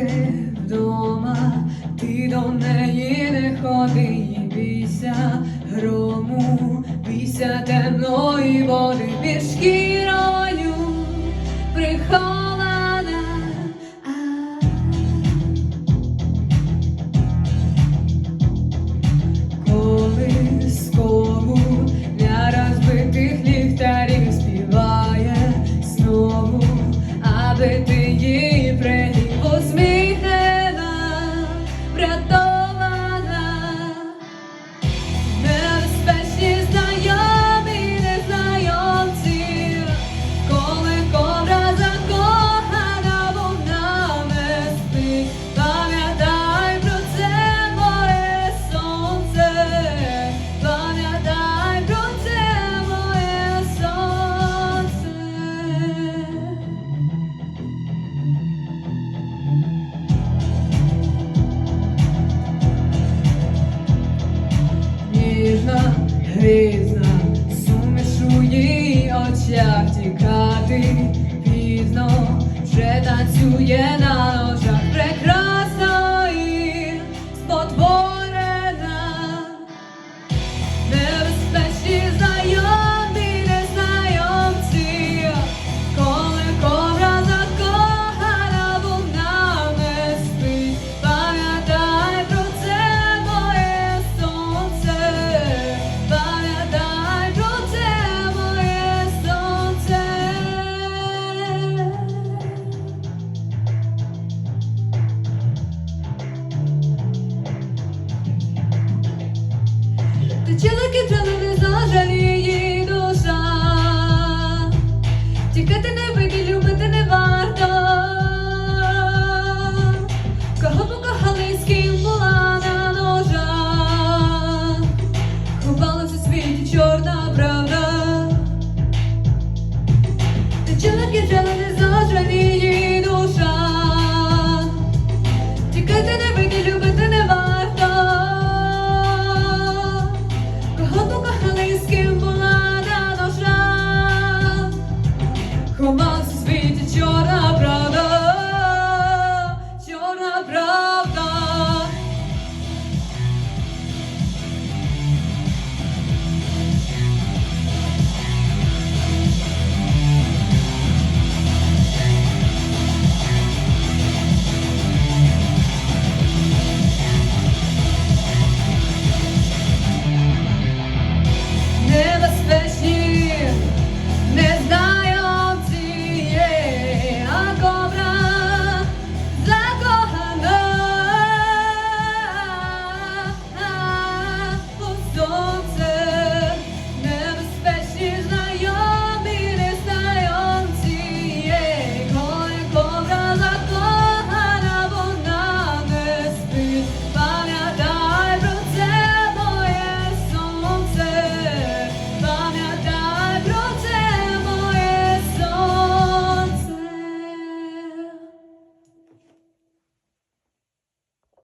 сиди вдома, ти до неї не ходи, бійся грому, бійся темної води пішки. Ніжна, грізна, суміш у її очах тікати пізно, вже танцює на You look at